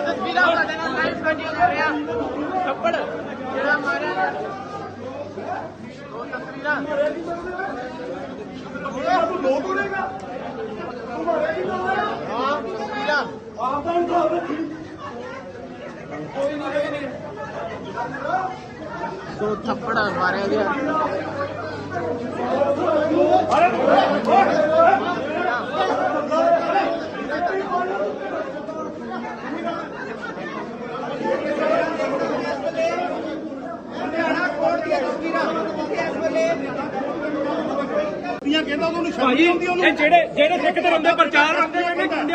ਤਸਵੀਰਾਂ ਸਾਡੇ ਨਾਲ ਲਾਈਵ ਸਾਂਝੀਆਂ ਕਰ ਰਿਹਾ ਥੱਪੜ ਜਿਹੜਾ ਮਾਰਿਆ ਨਾ ਉਹ ਤਸਵੀਰਾਂ ਹਾਂ ਤਸਵੀਰਾਂ ਦੋ ਥੱਪੜ ਮਾਰਿਆ ਗਿਆ ਦੀਆਂ ਕਹਿੰਦਾ ਉਹਨੂੰ ਨਿਸ਼ਾਨੀ ਭਾਜੀ ਇਹ ਜਿਹੜੇ ਜਿਹੜੇ ਸਿੱਖ ਧਰਮ ਦਾ ਪ੍ਰਚਾਰ ਕਰਦੇ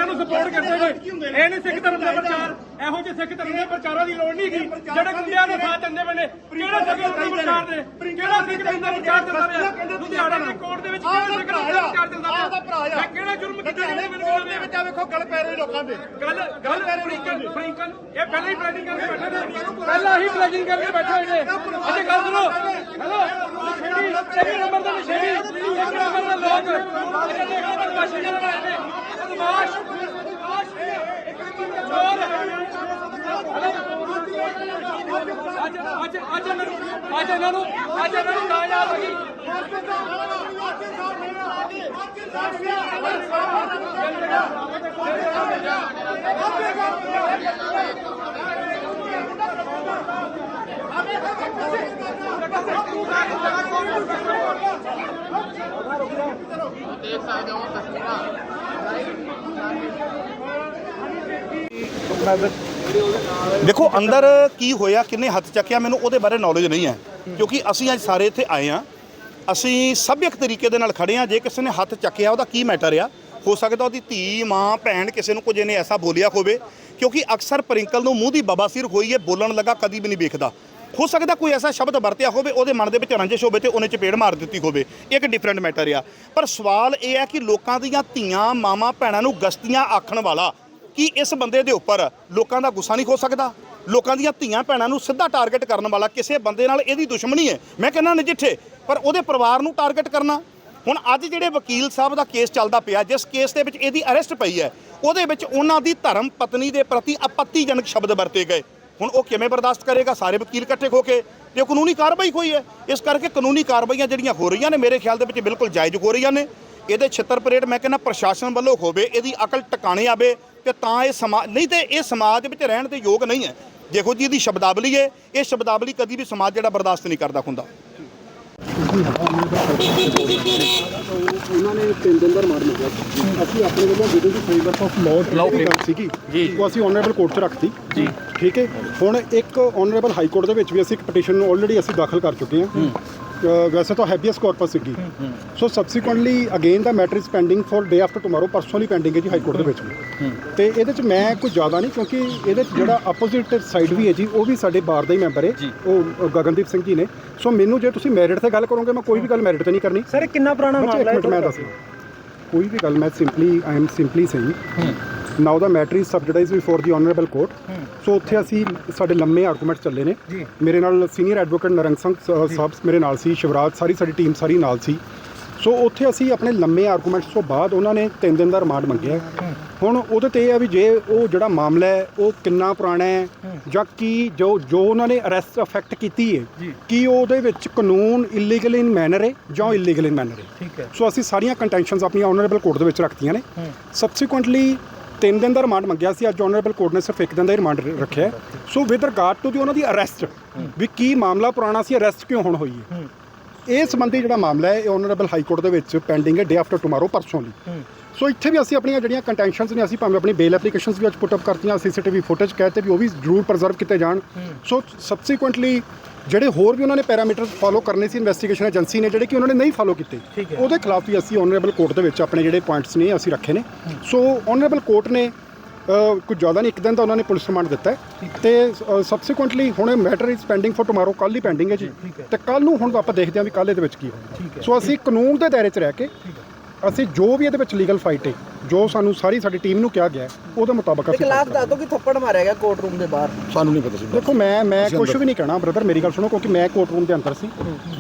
ਨੇ ਗੁੰਡਿਆਂ ਨੂੰ ਸਪੋਰਟ ਕਰਦੇ ਨੇ? ਇਹ ਨਹੀਂ ਸਿੱਖ ਧਰਮ ਦਾ ਪ੍ਰਚਾਰ। ਇਹੋ ਜਿਹੇ ਸਿੱਖ ਧਰਮ ਦੇ ਪ੍ਰਚਾਰਾਂ ਦੀ ਲੋੜ ਨਹੀਂ ਗੀ ਜਿਹੜੇ ਗੁੰਡਿਆਂ ਨੂੰ ਸਾਥ ਦਿੰਦੇ ਨੇ ਕਿਹੜਾ ਸਿੱਖ ਧਰਮ ਦਾ ਪ੍ਰਚਾਰ ਦੇ ਕਿਹੜਾ ਸਿੱਖ ਧਰਮ ਦਾ ਪ੍ਰਚਾਰ ਚੱਲਦਾ ਪਿਆ? ਲੁਧਿਆਣਾ ਦੀ ਕੋਰਟ ਦੇ ਵਿੱਚ ਕਿਹੜਾ ਸਿੱਖ ਧਰਮ ਦਾ ਪ੍ਰਚਾਰ ਚੱਲਦਾ ਪਿਆ? ਆ। ਮੈਂ ਕਿਹੜਾ ਜੁਰਮ ਕੀਤਾ ਜਿਹਨੇ ਮੈਨੂੰ ਦੇ ਵਿੱਚ ਆ ਵੇਖੋ ਗੱਲ ਪੈ ਰਹੀ ਲੋਕਾਂ ਦੇ। ਗੱਲ ਗੱਲ ਫ੍ਰਿੰਕਨ ਫ੍ਰਿੰਕਨ ਇਹ ਪਹਿਲਾਂ ਹੀ ਪਲੈਨਿੰਗ ਕਰਕੇ ਬੈਠੇ ਨੇ। ਪਹਿਲਾਂ ਹੀ ਪਲੈਨਿੰਗ ਕਰਕੇ ਬੈਠੇ ਹੋਏ ਨੇ। ਅੱਛਾ ਗੱਲ ਸੁਣੋ। ਹੈਲੋ। ਨਸ਼ੇੜੀ ਇੱਕ ਨੰਬਰ ਦਾ ਨਸ਼ੇੜੀ ਇੱਕ ਨੰਬਰ ਦਾ ਲੋਕ ਅੱਛਾ ਦੇਖ ਬਦਮਾਸ਼ੀ ਕਰਨ ਵਾਲੇ ਨੇ ਬਦਮਾਸ਼ ਅੱਜ ਅੱਜ ਅੱਜ ਇਹਨਾਂ ਨੂੰ ਅੱਜ ਇਹਨਾਂ ਨੂੰ ਅੱਜ ਇਹਨਾਂ ਨੂੰ ਨਾ ਯਾਦ ਹੋਈ ਦੇਖ ਸਕਦੇ ਹੋ ਤਸਵੀਰਾਂ ਦੇਖੋ, ਅੰਦਰ ਕੀ ਹੋਇਆ, ਕਿੰਨੇ ਹੱਥ ਚੱਕਿਆ, ਮੈਨੂੰ ਉਹਦੇ ਬਾਰੇ ਨੌਲੇਜ ਨਹੀਂ ਹੈ। ਕਿਉਂਕਿ ਅਸੀਂ ਅੱਜ ਸਾਰੇ ਇੱਥੇ ਆਏ ਆ ਅਸੀਂ ਸਭਿਅਕ ਤਰੀਕੇ ਦੇ ਨਾਲ ਖੜੇ ਆ ਜੇ ਕਿਸੇ ਨੇ ਹੱਥ ਚੱਕਿਆ, ਉਹਦਾ ਕੀ ਮੈਟਰ ਆ? ਹੋ ਸਕਦਾ ਉਹਦੀ ਧੀ, ਮਾਂ, ਭੈਣ ਕਿਸੇ ਨੂੰ ਕੁਝ ਇਹਨੇ ਐਸਾ ਬੋਲਿਆ ਹੋਵੇ। ਕਿਉਂਕਿ ਅਕਸਰ ਪ੍ਰਿੰਕਲ ਨੂੰ ਮੂੰਹ ਦੀ ਬਵਾਸੀਰ ਹੋਈ ਹੈ, ਬੋਲਣ ਲੱਗਾ, ਕਦੀ ਵੀ ਨਹੀਂ ਵੇਖਦਾ। ਹੋ ਸਕਦਾ ਕੋਈ ਐਸਾ ਸ਼ਬਦ ਵਰਤਿਆ ਹੋਵੇ, ਉਹਦੇ ਮਨ ਦੇ ਵਿੱਚ ਰੰਜਿਸ਼ ਹੋਵੇ ਤੇ ਉਹਨੇ ਚਪੇੜ ਮਾਰ ਦਿੱਤੀ ਹੋਵੇ। ਇੱਕ ਡਿਫਰੈਂਟ ਮੈਟਰ ਆ। ਪਰ ਸਵਾਲ ਇਹ ਹੈ ਕਿ ਲੋਕਾਂ ਦੀਆਂ ਧੀਆਂ, ਮਾਵਾਂ, ਭੈਣਾਂ ਨੂੰ ਗਸਤੀਆਂ ਆਖਣ ਵਾਲਾ ਕਿ ਇਸ ਬੰਦੇ ਦੇ ਉੱਪਰ ਲੋਕਾਂ ਦਾ ਗੁੱਸਾ ਨਹੀਂ ਹੋ ਸਕਦਾ? ਲੋਕਾਂ ਦੀਆਂ ਧੀਆਂ ਭੈਣਾਂ ਨੂੰ ਸਿੱਧਾ ਟਾਰਗੇਟ ਕਰਨ ਵਾਲਾ ਕਿਸੇ ਬੰਦੇ ਨਾਲ ਇਹਦੀ ਦੁਸ਼ਮਣੀ ਹੈ। ਮੈਂ ਕਹਿੰਦਾ ਨਜਿੱਠੇ ਪਰ ਉਹਦੇ ਪਰਿਵਾਰ ਨੂੰ ਟਾਰਗੇਟ ਕਰਨਾ। ਹੁਣ ਅੱਜ ਜਿਹੜੇ ਵਕੀਲ ਸਾਹਿਬ ਦਾ ਕੇਸ ਚੱਲਦਾ ਪਿਆ, ਜਿਸ ਕੇਸ ਦੇ ਵਿੱਚ ਇਹਦੀ ਅਰੈਸਟ ਪਈ ਹੈ, ਉਹਦੇ ਵਿੱਚ ਉਹਨਾਂ ਦੀ ਧਰਮ ਪਤਨੀ ਦੇ ਪ੍ਰਤੀ ਆਪੱਤੀਜਨਕ ਸ਼ਬਦ ਵਰਤੇ ਗਏ। ਹੁਣ ਉਹ ਕਿਵੇਂ ਬਰਦਾਸ਼ਤ ਕਰੇਗਾ? ਸਾਰੇ ਵਕੀਲ ਇਕੱਠੇ ਹੋ ਕੇ ਤੇ ਕਾਨੂੰਨੀ ਕਾਰਵਾਈ ਹੋਈ ਹੈ। ਇਸ ਕਰਕੇ ਕਾਨੂੰਨੀ ਕਾਰਵਾਈਆਂ ਜਿਹੜੀਆਂ ਹੋ ਰਹੀਆਂ ਨੇ, ਮੇਰੇ ਖਿਆਲ ਦੇ ਵਿੱਚ ਬਿਲਕੁਲ ਜਾਇਜ਼ ਹੋ ਰਹੀਆਂ ਨੇ। ਇਹਦੇ ਛਿੱਤਰ ਪਰੇਡ ਮੈਂ ਕਹਿੰਦਾ ਪ੍ਰਸ਼ਾਸਨ ਵੱਲੋਂ ਹੋਵੇ ਇਹਦੀ ਅਕਲ ਟਿਕਾਣੇ ਆਵੇ ਤੇ ਤਾਂ ਇਹ ਸਮਾਜ ਨਹੀਂ ਤੇ ਇਹ ਸਮਾਜ ਵਿੱਚ ਰਹਿਣ ਦੇ ਯੋਗ ਨਹੀਂ ਹੈ। ਦੇਖੋ ਜੀ ਇਹਦੀ ਸ਼ਬਦਾਵਲੀ ਹੈ ਇਹ ਸ਼ਬਦਾਵਲੀ ਕਦੀ ਵੀ ਸਮਾਜ ਜਿਹੜਾ ਬਰਦਾਸ਼ਤ ਨਹੀਂ ਕਰਦਾ ਹੁੰਦਾ। ਉਹਨਾਂ ਨੇ ਤਿੰਨ ਦਿਨ ਦਾ ਰਿਮਾਂਡ ਮੰਗਿਆ ਸੀ। ਅਸੀਂ ਆਪਣੇ ਵੱਲੋਂ within the favour of law ਦੀ ਗੱਲ ਸੀਗੀ ਉਹ ਅਸੀਂ ਆਨਰੇਬਲ ਕੋਰਟ 'ਚ ਰੱਖਤੀ। ਜੀ। ਠੀਕ ਹੈ? ਹੁਣ ਇੱਕ ਆਨਰੇਬਲ ਹਾਈ ਕੋਰਟ ਦੇ ਵਿੱਚ ਵੀ ਅਸੀਂ ਇੱਕ ਪਟੀਸ਼ਨ ਆਲਰੇਡੀ ਅਸੀਂ ਦਾਖਲ ਕਰ ਚੁੱਕੇ ਹਾਂ। ਵੈਸੇ ਤਾਂ ਹੈਬੀਅਸ ਕਾਰਪਸ ਸੀਗੀ। So subsequently again the matter is pending for day after tomorrow ਪਰਸੋਂ ਲਈ ਪੈਂਡਿੰਗ ਹੈ ਜੀ ਹਾਈ ਕੋਰਟ ਦੇ ਵਿੱਚ। ਵੀ ਤੇ ਇਹਦੇ ਚ ਮੈਂ ਕੋਈ ਜ਼ਿਆਦਾ ਨਹੀਂ ਕਿਉਂਕਿ ਇਹਦੇ ਚ ਜਿਹੜਾ ਆਪੋਜ਼ਿਟ ਸਾਈਡ ਵੀ ਹੈ ਜੀ ਉਹ ਵੀ ਸਾਡੇ ਬਾਰ ਦਾ ਹੀ ਮੈਂਬਰ ਹੈ। ਉਹ ਗਗਨਦੀਪ ਸਿੰਘ ਜੀ ਨੇ। ਸੋ ਮੈਨੂੰ ਜੇ ਤੁਸੀਂ ਮੈਰਿਟ ਤੇ ਗੱਲ ਕਰੋਗੇ ਮੈਂ ਕੋਈ ਵੀ ਗੱਲ ਮੈਰਿਟ ਤੇ ਨਹੀਂ ਕਰਨੀ। ਸਰ ਕਿੰਨਾ ਪੁਰਾਣਾ ਇੱਕ ਮਿੰਟ ਮੈਂ ਦੱਸ ਕੋਈ ਵੀ ਗੱਲ ਮੈਂ simply I am simply saying now the matter is sub judice before the honourable court so ਉੱਥੇ ਅਸੀਂ ਸਾਡੇ ਲੰਮੇ ਆਰਗੂਮੈਂਟ ਚੱਲੇ ਨੇ। ਮੇਰੇ ਨਾਲ ਸੀਨੀਅਰ ਐਡਵੋਕੇਟ ਨਰੰਗ ਸਿੰਘ ਸਾਹਿਬ ਮੇਰੇ ਨਾਲ ਸੀ ਸ਼ਿਵਰਾਜ ਸਾਰੀ ਸਾਡੀ ਟੀਮ ਸਾਰੀ ਨਾਲ ਸੀ। ਸੋ ਉੱਥੇ ਅਸੀਂ ਆਪਣੇ ਲੰਮੇ ਆਰਗੂਮੈਂਟਸ ਤੋਂ ਬਾਅਦ ਉਹਨਾਂ ਨੇ 3 ਦਿਨ ਦਾ ਰਿਮਾਂਡ ਮੰਗਿਆ। ਹੁਣ ਉਹਦੇ ਤੇ ਇਹ ਆ ਵੀ ਜੇ ਉਹ ਜਿਹੜਾ ਮਾਮਲਾ ਹੈ ਉਹ ਕਿੰਨਾ ਪੁਰਾਣਾ ਹੈ ਜਾਂ ਕੀ ਜੋ ਜੋ ਉਹਨਾਂ ਨੇ ਅਰੈਸਟ ਅਫੈਕਟ ਕੀਤੀ ਹੈ ਕੀ ਉਹਦੇ ਵਿੱਚ ਕਾਨੂੰਨ ਇਲੀਗਲ ਇਨ ਮੈਨਰ ਹੈ ਜਾਂ ਇਲੀਗਲ ਇਨ ਮੈਨਰ ਹੈ? ਸੋ ਅਸੀਂ ਸਾਰੀਆਂ ਕੰਟੈਂਸ਼ਨਸ ਆਪਣੀਆਂ ਆਨਰੇਬਲ ਕੋਰਟ ਦੇ ਵਿੱਚ ਰੱਖਤੀਆਂ ਨੇ। ਸਬਸੀਕੁਐਂਟਲੀ ਤਿੰਨ ਦਿਨ ਦਾ ਰਿਮਾਂਡ ਮੰਗਿਆ ਸੀ, ਅੱਜ ਆਨਰੇਬਲ ਕੋਰਟ ਨੇ ਸਿਰਫ ਇੱਕ ਦਿਨ ਦਾ ਹੀ ਰਿਮਾਂਡ ਰੱਖਿਆ so with regard to the ਉਹਨਾਂ ਦੀ ਅਰੈਸਟ ਵੀ ਕੀ ਮਾਮਲਾ ਪੁਰਾਣਾ ਸੀ ਅਰੈਸਟ ਕਿਉਂ ਹੁਣ ਹੋਈ ਹੈ? ਇਹ ਸੰਬੰਧੀ ਜਿਹੜਾ ਮਾਮਲਾ ਹੈ, ਇਹ ਆਨਰੇਬਲ ਹਾਈ ਕੋਰਟ ਦੇ ਵਿੱਚ ਪੈਂਡਿੰਗ ਹੈ ਡੇ ਆਫਟਰ ਟੁਮਾਰੋ ਪਰਸੋਂ ਲਈ। ਸੋ ਇੱਥੇ ਵੀ ਅਸੀਂ ਆਪਣੀਆਂ ਜਿਹੜੀਆਂ ਕੰਟੈਂਸ਼ਨਸ ਨੇ, ਅਸੀਂ ਭਾਵੇਂ ਆਪਣੀ ਬੇਲ ਐਪਲੀਕੇਸ਼ਨਸ ਵੀ ਅੱਜ ਪੁੱਟ ਅਪ ਕਰਤੀਆਂ ਸੀਸੀਟੀਵੀ ਫੁਟੇਜ ਕਹਤੇ ਵੀ ਉਹ ਵੀ ਜ਼ਰੂਰ ਪ੍ਰਜ਼ਰਵ ਕੀਤੇ ਜਾਣ। ਸੋ ਸਬਸੀਕੁਐਂਟਲੀ ਜਿਹੜੇ ਹੋਰ ਵੀ ਉਹਨਾਂ ਨੇ ਪੈਰਾਮੀਟਰਸ ਫਾਲੋ ਕਰਨੇ ਸੀ ਇਨਵੈਸਟੀਗੇਸ਼ਨ ਏਜੰਸੀ ਨੇ ਜਿਹੜੇ ਕਿ ਉਹਨਾਂ ਨੇ ਨਹੀਂ ਫਾਲੋ ਕੀਤੇ ਉਹਦੇ ਖਿਲਾਫ ਵੀ ਅਸੀਂ ਆਨਰੇਬਲ ਕੋਰਟ ਦੇ ਵਿੱਚ ਆਪਣੇ ਜਿਹੜੇ ਪੁਆਇੰਟਸ ਨੇ ਅਸੀਂ ਰੱਖੇ ਨੇ। ਸੋ ਆਨਰੇਬਲ ਕੋਰਟ ਨੇ ਕੁਝ ਜ਼ਿਆਦਾ ਨਹੀਂ ਇੱਕ ਦਿਨ ਦਾ ਉਹਨਾਂ ਨੇ ਪੁਲਿਸ ਰਿਮਾਂਡ ਦਿੱਤਾ ਤੇ ਸਬਸੀਕੁਐਂਟਲੀ ਹੁਣ matter is pending for tomorrow ਕੱਲ ਹੀ ਪੈਂਡਿੰਗ ਹੈ ਜੀ। ਤੇ ਕੱਲ ਨੂੰ ਹੁਣ ਆਪਾਂ ਦੇਖਦੇ ਹਾਂ ਵੀ ਕੱਲ ਇਹਦੇ ਵਿੱਚ ਕੀ ਹੋਊਗਾ ਸੋ ਅਸੀਂ ਕਾਨੂੰਨ ਦੇ ਦਾਇਰੇ 'ਚ ਰਹਿ ਕੇ ਅਸੀਂ ਜੋ ਵੀ ਇਹਦੇ ਵਿੱਚ ਲੀਗਲ ਫਾਈਟ ਹੈ ਜੋ ਸਾਨੂੰ ਸਾਰੀ ਸਾਡੀ ਟੀਮ ਨੂੰ ਕਿਹਾ ਗਿਆ ਉਹਦੇ ਮੁਤਾਬਕ ਇੱਕ ਅਸੀਂ ਲਾਸਟ ਦੱਸ ਦਿਓ ਕਿ ਥੱਪੜ ਮਾਰਿਆ ਗਿਆ ਕੋਰਟ ਰੂਮ ਦੇ ਬਾਹਰ। ਸਾਨੂੰ ਨਹੀਂ ਪਤਾ ਸੀ। ਦੇਖੋ ਮੈਂ ਮੈਂ ਕੁਝ ਵੀ ਨਹੀਂ ਕਹਿਣਾ ਬ੍ਰਦਰ ਮੇਰੀ ਗੱਲ ਸੁਣੋ ਕਿਉਂਕਿ ਮੈਂ ਕੋਰਟ ਰੂਮ ਦੇ ਅੰਦਰ ਸੀ।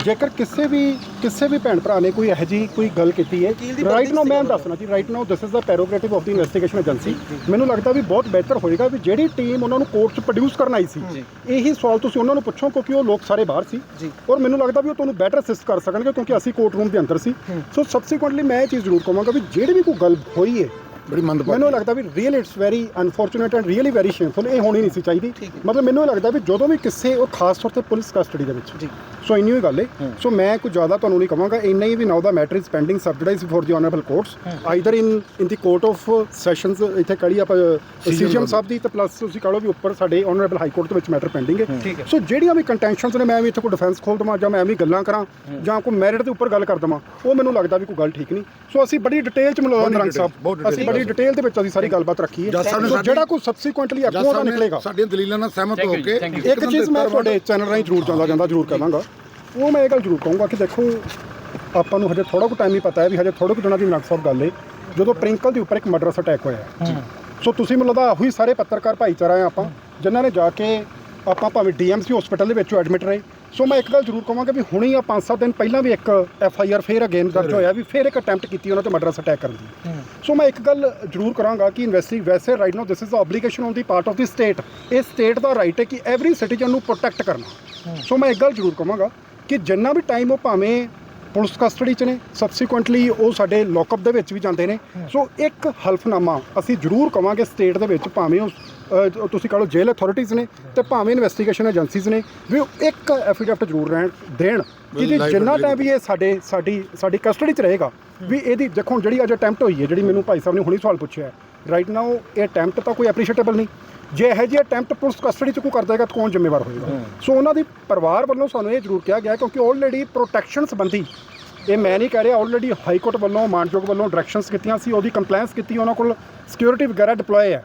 ਜੇਕਰ ਕਿਸੇ ਵੀ ਕਿਸੇ ਵੀ ਭੈਣ ਭਰਾ ਨੇ ਕੋਈ ਇਹੋ ਜਿਹੀ ਕੋਈ ਗੱਲ ਕੀਤੀ ਹੈ ਵਕੀਲ ਦੀ ਰਾਈਟ ਵਰਦੀ ਨਾਓ ਸੀ ਮੈਂ ਦੱਸਣਾ ਜੀ right now this is the prerogative of the investigation agency ਮੈਨੂੰ ਲੱਗਦਾ ਵੀ ਬਹੁਤ ਬਿਹਤਰ ਹੋਏਗਾ ਵੀ ਜਿਹੜੀ ਟੀਮ ਉਹਨਾਂ ਨੂੰ ਕੋਰਟ 'ਚ ਪ੍ਰੋਡਿਊਸ ਕਰਨ ਆਈ ਸੀ ਇਹੀ ਸਵਾਲ ਤੁਸੀਂ ਉਹਨਾਂ ਨੂੰ ਪੁੱਛੋ ਕਿਉਂਕਿ ਉਹ ਲੋਕ ਸਾਰੇ ਬਾਹਰ ਸੀ। ਔਰ ਮੈਨੂੰ ਲੱਗਦਾ ਵੀ ਉਹ ਤੁਹਾਨੂੰ ਬੈਟਰ ਅਸਿਸਟ ਕਰ ਸਕਣਗੇ ਕਿਉਂਕਿ ਅਸੀਂ ਕੋਰਟ ਰੂਮ ਦੇ ਅੰਦਰ ਸੀ। ਸੋ ਸਬਸੀਕੁਐਂਟਲੀ ਮੈਂ ਇਹ ਚੀਜ਼ ਜ਼ਰੂਰ ਕਹਾਂਗਾ ਵੀ ਜਿਹੜੀ ਵੀ ਕੋਈ ਗੱਲ ਹੋਈ ਹੈ ਬੜੀ ਮੰਦਭਾਗੀ। ਮੈਨੂੰ ਲੱਗਦਾ ਵੀ real it's very unfortunate and really very shameful ਇਹ ਹੋਣੀ ਨਹੀਂ ਸੀ ਚਾਹੀਦੀ। ਮਤਲਬ ਮੈਨੂੰ ਇਹ ਲੱਗਦਾ ਵੀ ਜਦੋਂ ਵੀ ਕਿਸੇ ਉਹ ਖਾਸ ਤੌਰ ਤੇ ਪੁਲਿਸ ਕਸਟਡੀ ਦੇ ਵਿੱਚ। ਸੋ ਇੰਨੀ ਹੀ ਗੱਲ ਹੈ। ਸੋ ਮੈਂ ਕੁਝ ਜ਼ਿਆਦਾ ਤੁਹਾਨੂੰ ਨਹੀਂ ਕਹਾਂਗਾ ਇੰਨਾ ਹੀ ਵੀ now the matter is pending sub judice for the honourable courts either in in the court of sessions ਇੱਥੇ ਕੜੀ ਆਪਾਂ ਸੀਜੀਐਮ ਸਾਹਿਬ ਦੀ। ਤੇ ਪਲੱਸ ਤੁਸੀਂ ਕਹ ਵੀ ਉੱਪਰ ਸਾਡੇ ਆਨਰੇਬਲ ਹਾਈ ਕੋਰਟ ਦੇ ਵਿੱਚ ਮੈਟਰ ਪੈਂਡਿੰਗ ਹੈ। ਸੋ ਜਿਹੜੀਆਂ ਵੀ ਕੰਟੈਂਸ਼ਨਸ ਨੇ ਮੈਂ ਵੀ ਇੱਥੇ ਕੋਈ ਡਿਫੈਂਸ ਖੋਲ ਦਵਾਂ ਜਾਂ ਮੈਂ ਐਵੇਂ ਗੱਲਾਂ ਕਰਾਂ ਜਾਂ ਕੋਈ ਮੈਰਿਟ ਦੇ ਉੱਪਰ ਗੱਲ ਕਰ ਦਵਾਂ ਉਹ ਮੈਨੂੰ ਲੱਗਦਾ ਵੀ ਕੋਈ ਗੱਲ ਠੀਕ ਨਹੀਂ। ਸੋ ਅਸੀਂ ਬੜੀ ਡਿਟੇਲ ਚ ਮਿਲਾਉਂਦੇ ਰੰਗ ਸਾਹਿਬ। ਅਸੀਂ ਬੜੀ ਡਿਟੇਲ ਦੇ ਵਿੱਚ ਅਸੀਂ ਸਾਰੀ ਗੱਲਬਾਤ ਰੱਖੀ ਹੈ। ਸੋ ਜਿਹੜਾ ਕੋਈ ਸਬਸੀਕੁਐਂਟਲੀ ਅੱਗੋਂ ਨੇ ਨਿਕਲੇਗਾ। ਸਾਡੀਆਂ ਦਲੀਲਾਂ ਨਾਲ ਸਹਿਮਤ ਹੋ ਕੇ ਇੱਕ ਚੀਜ਼ ਮੈਂ ਤੁਹਾਡੇ ਚੈਨਲ ਰਾਹੀਂ ਜ਼ਰੂਰ ਚਾਹੁੰਦਾ ਜਾਂਦਾ ਜ਼ਰੂਰ ਕਹਾਂਗਾ। ਉਹ ਮੈਂ ਇਹ ਗੱਲ ਜ਼ਰੂਰ ਕਹੂੰਗਾ ਕਿ ਦੇਖੋ ਆਪਾਂ ਨੂੰ ਹਜੇ ਥੋੜਾ ਕੁ ਟਾਈਮ ਹੀ ਪਤਾ ਹੈ ਵੀ ਹਜੇ ਥੋੜੇ ਕੁ ਦਿਨਾਂ ਦੀ ਨਕਸ ਸਾਹਿਬ ਗੱਲ ਹੈ ਜਦੋਂ ਪ੍ਰਿੰਕਲ ਦੇ ਉੱਪਰ ਇੱਕ ਮਰਡਰਸ ਅਟੈਕ ਹੋਇਆ ਹੈ। ਸੋ ਤੁਸੀਂ ਮੈਨੂੰ ਲੱਗਦਾ ਉਹੀ ਸਾਰੇ ਪੱਤਰਕਾਰ ਭਾਈਚਾਰਾ ਆ ਆਪਾਂ ਜਿਨ੍ਹਾਂ ਨੇ ਜਾ ਕੇ ਆਪਾਂ ਭਾਵੇਂ ਡੀਐਮਸੀ ਹਸਪੀਟਲ ਦੇ ਵਿੱਚ ਐਡਮਿਟ ਰਹੇ ਸੋ ਮੈਂ ਇੱਕ ਗੱਲ ਜ਼ਰੂਰ ਕਹਾਂਗਾ ਵੀ ਹੁਣੀ ਆ 5-7 ਦਿਨ ਪਹਿਲਾਂ ਵੀ ਇੱਕ ਐਫ ਆਈ ਆਰ ਫੇਰ ਅਗੇਨ ਦਰਜ ਹੋਇਆ ਵੀ ਫੇਰ ਇੱਕ ਅਟੈਂਪਟ ਕੀਤੀ ਉਹਨਾਂ ਤੇ ਮਰਡਰਸ ਅਟੈਕ ਕਰਨ ਦੀ। ਸੋ ਮੈਂ ਇੱਕ ਗੱਲ ਜ਼ਰੂਰ ਕਰਾਂਗਾ ਕਿ ਇਨਵੈਸਟੀ ਵੈਸੇ right now this is obligation on the part of the state ਇਹ ਸਟੇਟ ਦਾ ਰਾਈਟ ਹੈ ਕਿ ਐਵਰੀ ਸਿਟੀਜ਼ਨ ਨੂੰ ਪ੍ਰੋਟੈਕਟ ਕਰਨਾ। ਸੋ ਮੈਂ ਇੱਕ ਗੱਲ ਜ਼ਰੂਰ ਕਹਾਂਗਾ ਕਿ ਜਿੰਨਾ ਵੀ ਟਾਈਮ ਉਹ ਭਾਵੇਂ ਪੁਲਿਸ ਕਸਟਡੀ 'ਚ ਨੇ ਸਬਸੀਕੁਐਂਟਲੀ ਉਹ ਸਾਡੇ ਲੋਕਅਪ ਦੇ ਵਿੱਚ ਵੀ ਜਾਂਦੇ ਨੇ। ਸੋ ਇੱਕ ਹਲਫਨਾਮਾ ਅਸੀਂ ਜ਼ਰੂਰ ਕਵਾਂਗੇ ਸਟੇਟ ਦੇ ਵਿੱਚ ਭਾਵੇਂ ਉਹ ਅਹ, ਤੁਸੀਂ ਕਹ ਲਓ ਜੇਲ੍ਹ ਅਥਾਰਟੀਜ਼ ਨੇ ਤੇ ਭਾਵੇਂ ਇਨਵੈਸਟੀਗੇਸ਼ਨ ਏਜੰਸੀਜ਼ ਨੇ ਵੀ ਉਹ ਇੱਕ ਐਫੀਡੈਵਿਟ ਜ਼ਰੂਰ ਰਹਿਣ ਦੇਣ ਕਿ ਜੀ life ਜਿੰਨਾ ਟਾਈਮ ਵੀ ਇਹ ਸਾਡੇ ਸਾਡੀ ਸਾਡੀ ਕਸਟਡੀ 'ਚ ਰਹੇਗਾ ਵੀ ਇਹਦੀ ਦੇਖੋ ਹੁਣ ਜਿਹੜੀ ਅੱਜ ਅਟੈਂਪਟ ਹੋਈ ਹੈ ਜਿਹੜੀ ਮੈਨੂੰ ਭਾਈ ਸਾਹਿਬ ਨੇ ਹੁਣੀ ਸਵਾਲ ਪੁੱਛਿਆ ਰਾਈਟ ਨਾਓ ਇਹ ਅਟੈਂਪਟ ਤਾਂ ਕੋਈ ਐਪਰੀਸ਼ੀਏਟੇਬਲ ਨਹੀਂ। ਜੇ ਇਹੋ ਜਿਹੀ ਅਟੈਂਪਟ ਪੁਲਿਸ ਕਸਟਡੀ 'ਚ ਕੋਈ ਕਰਦਾ ਹੈਗਾ ਤਾਂ ਕੌਣ ਜ਼ਿੰਮੇਵਾਰ ਹੋਏਗਾ? ਸੋ ਉਹਨਾਂ ਦੀ ਪਰਿਵਾਰ ਵੱਲੋਂ ਸਾਨੂੰ ਇਹ ਜ਼ਰੂਰ ਕਿਹਾ ਗਿਆ ਕਿਉਂਕਿ ਆਲਰੇਡੀ ਪ੍ਰੋਟੈਕਸ਼ਨ ਸੰਬੰਧੀ ਇਹ ਮੈਂ ਨਹੀਂ ਕਹਿ ਰਿਹਾ ਆਲਰੇਡੀ ਹਾਈ ਕੋਰਟ ਵੱਲੋਂ ਮਾਨਯੋਗ ਵੱਲੋਂ ਡਾਇਰੈਕਸ਼ਨਸ ਕੀਤੀਆਂ ਸੀ ਉਹਦੀ ਕੰਪਲਾਈਂਸ ਕੀਤੀ ਉਹਨਾਂ ਕੋਲ ਸਿਕਿਉਰਿਟੀ ਵਗੈਰਾ ਡਿਪਲੋਏ ਹੈ।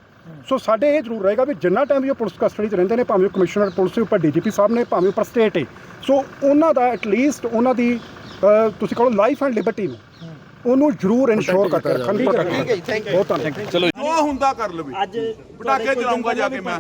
ਸੋ ਸਾਡੇ ਇਹ ਜ਼ਰੂਰ ਰਹੇਗਾ ਵੀ ਜਿੰਨਾ ਟਾਈਮ ਵੀ ਉਹ ਪੁਲਿਸ ਕਸਟਡੀ 'ਚ ਰਹਿੰਦੇ ਨੇ ਭਾਵੇਂ ਉਹ ਕਮਿਸ਼ਨਰ ਪੁਲਿਸ ਉੱਪਰ ਡੀਜੀਪੀ ਸਾਹਿਬ ਨੇ ਭਾਵੇਂ ਉੱਪਰ ਸਟੇਟ ਹੈ ਸੋ ਉਹਨਾਂ ਦਾ ਐਟਲੀਸਟ ਉਹਨਾਂ ਦੀ ਤੁਸੀਂ ਕਹੋ ਲਾਈਫ ਐਂਡ ਲਿਬਰਟੀ ਨੂੰ ਉਹਨੂੰ ਜ਼ਰੂਰ ਇਨਸ਼ੋਰ ਕਰਕੇ ਰੱਖਣ ਦੀ ਠੀਕ ਹੈ ਜੀ ਥੈਂਕ ਯੂ ਬਹੁਤ ਧੰਨਵਾਦ। ਜੋ। ਹੁੰਦਾ ਕਰ ਲਵੇ। ਅੱਜ ਪਟਾਕੇ ਚਲਾਉਂਗਾ ਜਾ ਕੇ ਮੈਂ।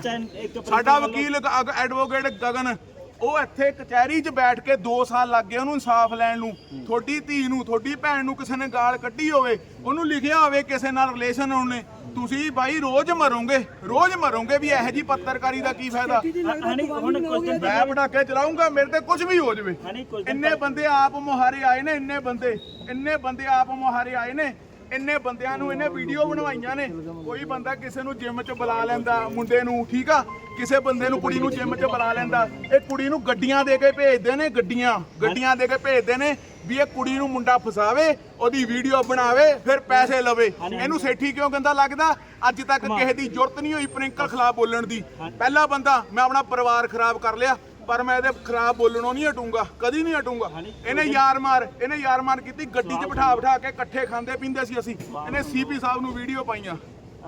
ਸਾਡਾ ਵਕੀਲ ਐਡਵੋਕੇਟ ਗਗਨ ਉਹ ਇੱਥੇ ਕਚਹਿਰੀ 'ਚ ਬੈਠ ਕੇ 2 ਸਾਲ ਲੱਗ ਗਏ ਉਹਨੂੰ ਇਨਸਾਫ ਲੈਣ ਨੂੰ। ਤੁਹਾਡੀ ਧੀ ਨੂੰ ਤੁਹਾਡੀ ਭੈਣ ਨੂੰ ਕਿਸੇ ਨੇ ਗਾਲ ਕੱਢੀ ਹੋਵੇ ਉਹਨੂੰ ਲਿਖਿਆ ਹੋਵੇ ਕਿਸੇ ਨਾਲ ਰਿਲੇਸ਼ਨ ਉਹਨੇ। ਤੁਸੀਂ ਬਾਈ ਰੋਜ਼ ਮਰੋਗੇ ਰੋਜ਼ ਮਰੋਗੇ ਵੀ ਇਹੋ ਜੀ ਪੱਤਰਕਾਰੀ ਦਾ ਕੀ ਫਾਇਦਾ? ਹਣੀ ਹੁਣ ਕੁਝ ਦਿਨ ਮੈਂ ਪਟਾਕੇ ਚਲਾਉਂਗਾ ਮੇਰੇ ਤੇ ਕੁਝ ਵੀ ਹੋ ਜਾਵੇ। ਹਣੀ ਇੰਨੇ ਬੰਦੇ ਆਪ ਮੁਹਾਰੇ ਆਏ ਨੇ ਇੰਨੇ ਬੰਦੇ ਇੰਨੇ ਬੰਦੇ ਆਪ ਮੁਹਾਰੇ ਆਏ ਨੇ ਇੰਨੇ ਬੰਦਿਆਂ ਨੂੰ ਇਹਨੇ ਵੀਡੀਓ ਬਣਵਾਈਆਂ ਨੇ। ਕੋਈ ਬੰਦਾ ਕਿਸੇ ਨੂੰ ਜਿਮ 'ਚ ਬੁਲਾ ਲੈਂਦਾ ਮੁੰਡੇ ਨੂੰ ਠੀਕ ਆ? ਕਿਸੇ ਬੰਦੇ ਨੂੰ ਕੁੜੀ ਨੂੰ ਜਿਮ 'ਚ ਬੁਲਾ ਲੈਂਦਾ ਇਹ ਕੁੜੀ ਨੂੰ ਗੱਡੀਆਂ ਦੇ ਕੇ ਭੇਜਦੇ ਨੇ ਗੱਡੀਆਂ ਗੱਡੀਆਂ ਦੇ ਕੇ ਭੇਜਦੇ ਨੇ ਵੀ ਇਹ ਕੁੜੀ ਨੂੰ ਮੁੰਡਾ ਫਸਾਵੇ ਉਹਦੀ ਵੀਡੀਓ ਬਣਾਵੇ ਫਿਰ ਪੈਸੇ ਲਵੇ। ਇਹਨੂੰ ਸੇਠੀ ਕਿਉਂ ਗੰਦਾ ਲੱਗਦਾ? ਅੱਜ ਤੱਕ ਕਿਸੇ ਦੀ ਜ਼ਰੂਰਤ ਨਹੀਂ ਹੋਈ ਪ੍ਰਿੰਕਲ ਖਿਲਾਫ ਬੋਲਣ ਦੀ। ਪਹਿਲਾ ਬੰਦਾ ਮੈਂ ਆਪਣਾ ਪਰਿਵਾਰ ਖਰਾਬ ਕਰ ਲਿਆ ਪਰ ਮੈਂ ਇਹਦੇ ਖਰਾਬ ਬੋਲਣੋਂ ਨਹੀਂ ਹਟੂੰਗਾ ਕਦੀ ਨਹੀਂ ਹਟੂੰਗਾ। ਇਹਨੇ ਯਾਰ ਮਾਰ ਇਹਨੇ ਯਾਰ ਮਾਰ ਕੀਤੀ ਗੱਡੀ 'ਚ ਬਿਠਾ ਬਿਠਾ ਕੇ ਇਕੱਠੇ ਖਾਂਦੇ ਪੀਂਦੇ ਸੀ ਅਸੀਂ। ਇਹਨੇ ਸੀਪੀ ਸਾਹਿਬ ਨੂੰ ਵੀਡੀਓ ਪਾਈਆਂ।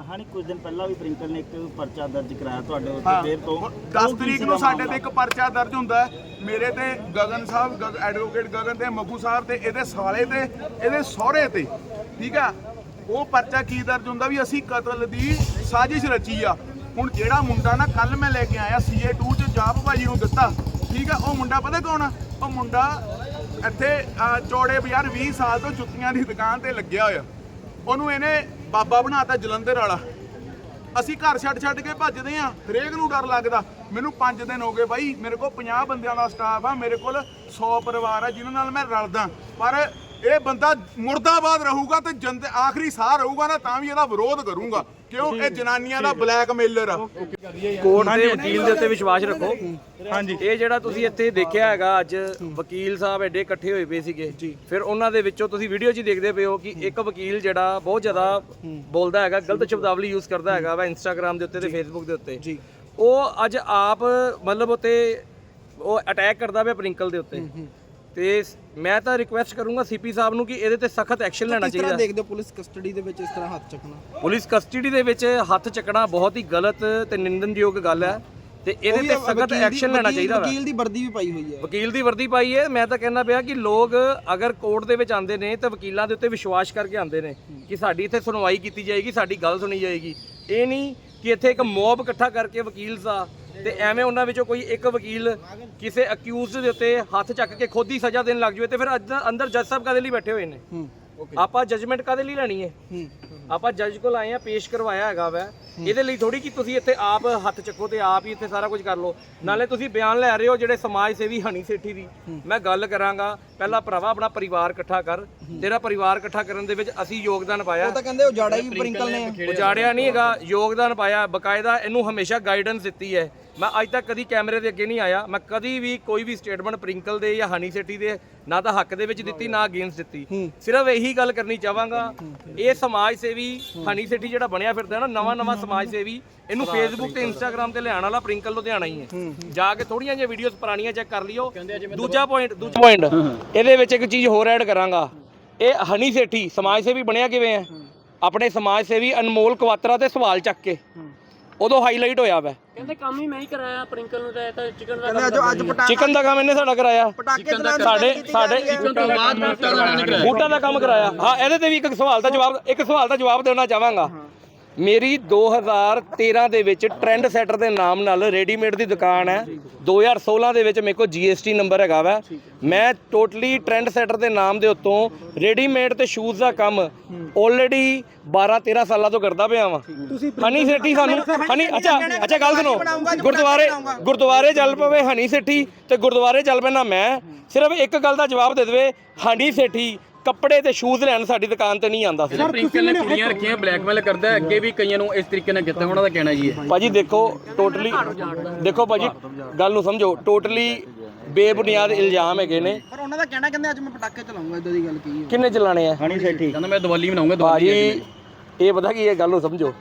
ਹਣੀ ਕੁਝ ਦਿਨ ਪਹਿਲਾਂ ਵੀ ਪ੍ਰਿੰਕਲ ਨੇ ਇੱਕ ਪਰਚਾ ਦਰਜ ਕਰਾਇਆ ਤੁਹਾਡੇ ਉੱਤੇ ਫੇਰ ਤੋਂ। 10 ਤਰੀਕ ਨੂੰ ਸਾਡੇ ਤੇ ਇੱਕ ਪਰਚਾ ਦਰਜ ਹੁੰਦਾ ਮੇਰੇ ਤੇ ਗਗਨ ਸਾਹਿਬ ਐਡਵੋਕੇਟ ਗਗਨ ਤੇ ਮੱਗੂ ਸਾਹਿਬ ਤੇ ਇਹਦੇ ਸਾਲੇ ਤੇ ਇਹਦੇ ਸਹੁਰੇ ਤੇ ਠੀਕ ਆ? ਉਹ ਪਰਚਾ ਕੀ ਦਰਜ ਹੁੰਦਾ ਵੀ ਅਸੀਂ ਕਤਲ ਦੀ ਸਾਜ਼ਿਸ਼ ਰਚੀ ਆ। ਹੁਣ ਜਿਹੜਾ ਮੁੰਡਾ ਨਾ ਕੱਲ ਮੈਂ ਲੈ ਕੇ ਆਇਆ ਸੀਏ 2 ਚ ਜਾਪ ਭਾਜੀ ਨੂੰ ਦਿੱਤਾ ਠੀਕ ਆ? ਉਹ ਮੁੰਡਾ ਪਤਾ ਕੌਣ ਆ? ਉਹ ਮੁੰਡਾ ਇੱਥੇ ਚੌੜੇ ਬਾਜ਼ਾਰ 20 ਸਾਲ ਤੋਂ ਜੁੱਤੀਆਂ ਦੀ ਦੁਕਾਨ ਤੇ ਲੱਗਿਆ ਹੋਇਆ। ਉਹਨੂੰ ਇਹਨੇ ਬਾਬਾ ਬਣਾਤਾ ਜਲੰਧਰ ਵਾਲਾ। ਅਸੀਂ ਘਰ ਛੱਡ ਛੱਡ ਕੇ ਭੱਜਦੇ ਆ। ਹਰੇਕ ਨੂੰ ਡਰ ਲੱਗਦਾ। ਮੈਨੂੰ 5 ਦਿਨ ਹੋ ਗਏ ਬਾਈ, ਮੇਰੇ ਕੋਲ 50 ਬੰਦਿਆਂ ਦਾ ਸਟਾਫ ਆ, ਮੇਰੇ ਕੋਲ 100 ਪਰਿਵਾਰ ਆ, ਜਿਨ੍ਹਾਂ ਨਾਲ ਮੈਂ ਰਲਦਾ। ਪਰ ਇਹ ਬੰਦਾ ਮੁਰਦਾਬਾਦ ਰਹੂਗਾ ਤੇ ਜੰਦ ਆਖਰੀ ਸਾਹ ਰਹੂਗਾ ਨਾ, ਤਾਂ ਵੀ ਇਹਦਾ ਵਿਰੋਧ ਕਰੂੰਗਾ। ਕਿਉਂ? ਇਹ ਜਨਾਨੀਆਂ ਦਾ ਬਲੈਕਮੇਲਰ ਆ। ਕੋਰਟ ਦੇ ਵਕੀਲ ਦੇ ਉੱਤੇ ਵਿਸ਼ਵਾਸ ਰੱਖੋ। ਹਾਂਜੀ। ਇਹ ਜਿਹੜਾ ਤੁਸੀਂ ਇੱਥੇ ਦੇਖਿਆ ਹੈਗਾ ਅੱਜ ਵਕੀਲ ਸਾਹਿਬ ਐਡੇ ਇਕੱਠੇ ਹੋਏ ਪਏ ਸੀਗੇ। ਫਿਰ ਉਹਨਾਂ ਦੇ ਵਿੱਚੋਂ ਤੁਸੀਂ ਵੀਡੀਓ 'ਚ ਹੀ ਦੇਖਦੇ ਪਏ ਹੋ ਕਿ ਇੱਕ ਵਕੀਲ ਜਿਹੜਾ ਬਹੁਤ ਜ਼ਿਆਦਾ ਬੋਲਦਾ ਹੈਗਾ ਗਲਤ ਸ਼ਬਦਾਵਲੀ ਯੂਜ਼ ਕਰਦਾ ਹੈਗਾ ਵਾ ਇੰਸਟਾਗ੍ਰam ਦੇ ਉੱਤੇ ਤੇ ਫੇਸਬੁੱਕ ਦੇ ਉੱਤੇ। ਉਹ ਅੱਜ ਆਪ ਮਤਲਬ ਉੱਤੇ ਉਹ ਅਟੈਕ ਕਰਦਾ ਪਿਆ ਪ੍ਰਿੰਕਲ ਦੇ ਉੱਤੇ। ਤੇ ਮੈਂ ਤਾਂ ਰਿਕੁਐਸਟ ਕਰੂੰਗਾ ਸੀਪੀ ਸਾਹਿਬ ਨੂੰ ਕਿ ਇਹਦੇ ਤੇ ਸਖਤ ਐਕਸ਼ਨ ਲੈਣਾ ਕਿਸ ਤਰ੍ਹਾਂ ਚਾਹੀਦਾ। ਦੇਖਦੇ ਹੋ ਪੁਲਿਸ ਕਸਟਡੀ ਦੇ ਵਿੱਚ ਇਸ ਤਰ੍ਹਾਂ ਹੱਥ ਚੱਕਣਾ? ਪੁਲਿਸ ਕਸਟਡੀ ਦੇ ਵਿੱਚ ਹੱਥ ਚੱਕਣਾ ਬਹੁਤ ਹੀ ਗਲਤ ਤੇ ਨਿੰਦਨਯੋਗ ਗੱਲ ਹੈ ਤੇ ਇਹਦੇ ਤੇ ਸਖਤ ਐਕਸ਼ਨ ਲੈਣਾ ਚਾਹੀਦਾ ਵਾ। ਵਕੀਲ ਦੀ ਵਰਦੀ ਵੀ ਪਾਈ ਹੋਈ ਹੈ। ਵਕੀਲ ਦੀ ਵਰਦੀ ਪਾਈ ਹੈ। ਮੈਂ ਤਾਂ ਕਹਿੰਦਾ ਪਿਆ ਕਿ ਲੋਕ ਅਗਰ ਕੋਰਟ ਦੇ ਵਿੱਚ ਆਉਂਦੇ ਨੇ ਤਾਂ ਵਕੀਲਾਂ ਦੇ ਉੱਤੇ ਵਿਸ਼ਵਾਸ ਕਰਕੇ ਆਉਂਦੇ ਨੇ ਕਿ ਸਾਡੀ ਇੱਥੇ ਸੁਣਵਾਈ ਕੀਤੀ ਜਾਏਗੀ ਸਾਡੀ ਗੱਲ ਸੁਣੀ ਜਾਏਗੀ। ਇਹ ਨਹੀਂ ਕਿ ਇੱਥੇ ਇੱਕ ਮੌਬ ਇਕੱਠਾ ਕਰਕੇ ਵਕੀਲ ਦਾ ਤੇ ਐਵੇਂ ਉਹਨਾਂ ਵਿੱਚੋਂ ਕੋਈ ਇੱਕ ਵਕੀਲ ਕਿਸੇ ਅਕਿਊਜ਼ਡ ਦੇ ਉੱਤੇ ਹੱਥ ਚੱਕ ਕੇ ਖੁਦ ਹੀ ਸਜ਼ਾ ਦੇਣ ਲੱਗ ਜਾਵੇ ਤੇ ਫਿਰ ਅੱਜ ਅੰਦਰ ਜੱਜ ਸਾਹਿਬ ਕਾਦੇ ਲਈ ਬੈਠੇ ਹੋਏ ਨੇ? ਆਪਾਂ ਜੱਜਮੈਂਟ ਕਾਦੇ ਲਈ ਲੈਣੀ ਹੈ? ਆਪਾਂ ਜੱਜ ਕੋਲ ਆਏ ਆ ਪੇਸ਼ ਕਰਵਾਇਆ ਹੈਗਾ ਵੈ। ਇਹਦੇ ਲਈ ਥੋੜੀ ਕਿ ਤੁਸੀਂ ਇੱਥੇ ਆਪ ਹੱਥ ਚੱਕੋ ਤੇ ਆਪ ਹੀ ਇੱਥੇ ਸਾਰਾ ਕੁਝ ਕਰ ਲਓ। ਨਾਲੇ ਤੁਸੀਂ ਬਿਆਨ ਲੈ ਰਹੇ ਹੋ ਜਿਹੜੇ ਸਮਾਜ ਸੇਵੀ ਹਣੀ ਸੇਠੀ ਦੀ। ਮੈਂ ਗੱਲ ਕਰਾਂਗਾ ਪਹਿਲਾਂ ਭਰਾਵਾ ਆਪਣਾ ਪਰਿਵਾਰ ਇਕੱਠਾ ਕਰ। ਤੇਰਾ ਪਰਿਵਾਰ ਇਕੱਠਾ ਕਰਨ ਦੇ ਵਿੱਚ ਅਸੀਂ ਯੋਗਦਾਨ ਪਾਇਆ। ਤਾਂ ਕਹਿੰਦੇ ਉਜਾੜਾ ਹੀ ਪ੍ਰਿੰਕਲ ਨੇ ਉਜਾੜਿਆ ਨਹੀਂ ਹੈਗਾ ਯੋਗਦਾਨ ਪਾਇਆ। ਬਕਾਇਦਾ ਇਹਨੂੰ ਹਮੇਸ਼ਾ ਗਾਈਡੈਂਸ ਦਿੱਤੀ ਹੈ। ਮੈਂ ਅੱਜ ਤੱਕ ਕਦੀ ਕੈਮਰੇ ਦੇ ਅੱਗੇ ਨਹੀਂ ਆਇਆ। ਮੈਂ ਕਦੀ ਵੀ ਕੋਈ ਵੀ ਸਟੇਟਮੈਂਟ ਪ੍ਰਿੰਕਲ ਦੇ ਜਾਂ ਹਨੀ ਸੇਠੀ ਦੇ ਨਾ ਤਾਂ ਹੱਕ ਦੇ ਵਿੱਚ ਦਿੱਤੀ ਨਾ ਅਗੇਂਸਟ ਦਿੱਤੀ। ਸਿਰਫ ਇਹੀ ਗੱਲ ਕਰਨੀ ਚਾਹਾਂਗਾ। ਇਹ ਸਮਾਜ ਸੇਵੀ ਹਨੀ ਸੇਠੀ ਜਿਹੜਾ ਬਣਿਆ ਫਿਰਦਾ ਨਾ ਨਵਾਂ ਨਵਾਂ ਸਮਾਜ ਸੇਵੀ ਇਹਨੂੰ ਫੇਸਬੁੱਕ ਤੇ ਇੰਸਟਾਗ੍ਰam ਤੇ ਲਿਆਉਣ ਵਾਲਾ ਪ੍ਰਿੰਕਲ ਲੁਧਿਆਣਾ ਹੀ ਹੈ। ਜਾ ਕੇ ਥੋੜੀਆਂ ਜਿਹੀਆਂ ਵੀਡੀਓਜ਼ ਪੁਰਾਣੀਆਂ ਚੈੱਕ ਕਰ ਲਿਓ। ਦੂਜਾ ਪੁਆਇੰਟ ਦੂਜਾ ਪੁਆਇੰਟ ਇਹਦੇ ਵਿੱਚ ਇੱਕ ਚੀਜ਼ ਹੋਰ ਐਡ ਕਰਾਂਗਾ। ਇਹ ਹਨੀ ਸੇਠੀ ਸਮਾਜ ਸੇਵੀ ਬਣਿਆ ਕਿਵੇਂ ਹੈ? ਆਪਣੇ ਸਮਾਜ ਸੇਵੀ ਅਨਮੋਲ ਕਵਾਤਰਾ ਤੇ ਸਵਾਲ ਚੱਕ ਕੇ। ਉਦੋਂ ਹਾਈਲਾਈਟ ਹੋਇਆ ਵੈ। ਕਹਿੰਦੇ ਕੰਮ ਹੀ ਮੈਂ ਹੀ ਕਰਾਇਆ ਪ੍ਰਿੰਕਲ ਨੂੰ ਤਾਂ ਇਹ ਤਾਂ ਚਿਕਨ ਦਾ ਕਹਿੰਦੇ ਅੱਜ ਅੱਜ ਪਟਾ ਚਿਕਨ ਦਾ ਕੰਮ ਇਹਨੇ ਸਾਡਾ ਕਰਾਇਆ। ਪਟਾਕੇ ਸਾਡੇ ਸਾਡੇ ਬੂਟਾ ਦਾ ਕੰਮ ਕਰਾਇਆ। ਹਾਂ ਇਹਦੇ ਤੇ ਵੀ ਇੱਕ ਸਵਾਲ ਦਾ ਜਵਾਬ ਇੱਕ ਸਵਾਲ ਦਾ ਜਵਾਬ ਦੇਣਾ ਚਾਹਾਂਗਾ। ਮੇਰੀ 2013 ਦੇ ਵਿੱਚ ਟ੍ਰੈਂਡ ਸੈਟਰ ਦੇ ਨਾਮ ਨਾਲ ਰੈਡੀਮੇਡ ਦੀ ਦੁਕਾਨ ਹੈ। 2016 ਦੇ ਵਿੱਚ ਮੇਰੇ ਕੋਲ GST ਨੰਬਰ ਹੈਗਾ ਵਾ। ਮੈਂ ਟੋਟਲੀ ਟ੍ਰੈਂਡ ਸੈਟਰ ਦੇ ਨਾਮ ਦੇ ਉੱਤੋਂ ਰੈਡੀਮੇਡ ਤੇ ਸ਼ੂਜ਼ ਦਾ ਕੰਮ ਆਲਰੇਡੀ 12 13 ਸਾਲਾਂ ਤੋਂ ਕਰਦਾ ਪਿਆ ਵਾਂ। ਹਨੀ ਸੇਠੀ ਸਾਨੂੰ ਹਨੀ ਅੱਛਾ ਅੱਛਾ ਗੱਲ ਸੁਣੋ। ਗੁਰਦੁਆਰੇ ਗੁਰਦੁਆਰੇ ਚੱਲ ਪਵੇ ਹਨੀ ਸੇਠੀ ਤੇ ਗੁਰਦੁਆਰੇ ਚੱਲ ਪੈਣਾ ਮੈਂ। ਸਿਰਫ ਇੱਕ ਗੱਲ ਦਾ ਜਵਾਬ ਦੇ ਦੇਵੇ ਹਨੀ ਸੇਠੀ ਕੱਪੜੇ ਤੇ ਸ਼ੂਜ਼ ਲੈਣ ਸਾਡੀ ਦੁਕਾਨ ਤੇ ਨਹੀਂ ਆਂਦਾ ਸੀ। ਪ੍ਰਿੰਕਲ ਨੇ ਕੁੜੀਆਂ ਰੱਖੀਆਂ ਬਲੈਕਮੇਲ ਕਰਦਾ ਹੈ, ਅੱਗੇ ਵੀ ਕਈਆਂ ਨੂੰ ਇਸ ਤਰੀਕੇ ਨਾਲ ਕੀਤਾ ਉਹਨਾਂ ਦਾ ਕਹਿਣਾ ਜੀ ਇਹ। ਭਾਜੀ ਦੇਖੋ ਟੋਟਲੀ ਦੇਖੋ ਭਾਜੀ ਗੱਲ ਨੂੰ ਸਮਝੋ ਟੋਟਲੀ ਬੇਬੁਨਿਆਦ ਇਲਜ਼ਾਮ ਹੈਗੇ ਨੇ। ਪਰ ਉਹਨਾਂ ਦਾ ਕਹਿਣਾ ਕਹਿੰਦੇ ਅੱਜ ਮੈਂ ਪਟਾਕੇ ਚਲਾਉਂਗਾ ਇਦਾਂ ਦੀ ਗੱਲ ਕੀ ਹੈ। ਕਿੰਨੇ ਚਲਾਣੇ ਆ? ਹਣੀ ਸੇਠੀ। ਕਹਿੰਦਾ ਮੈਂ ਦੀਵਾਲੀ ਮਨਾਉਂਗਾ ਦੀਵਾਲੀ ਭਾਜੀ ਇਹ ਪਤਾ ਕੀ ਇਹ ਗੱਲ ਨੂੰ ਸਮਝੋ।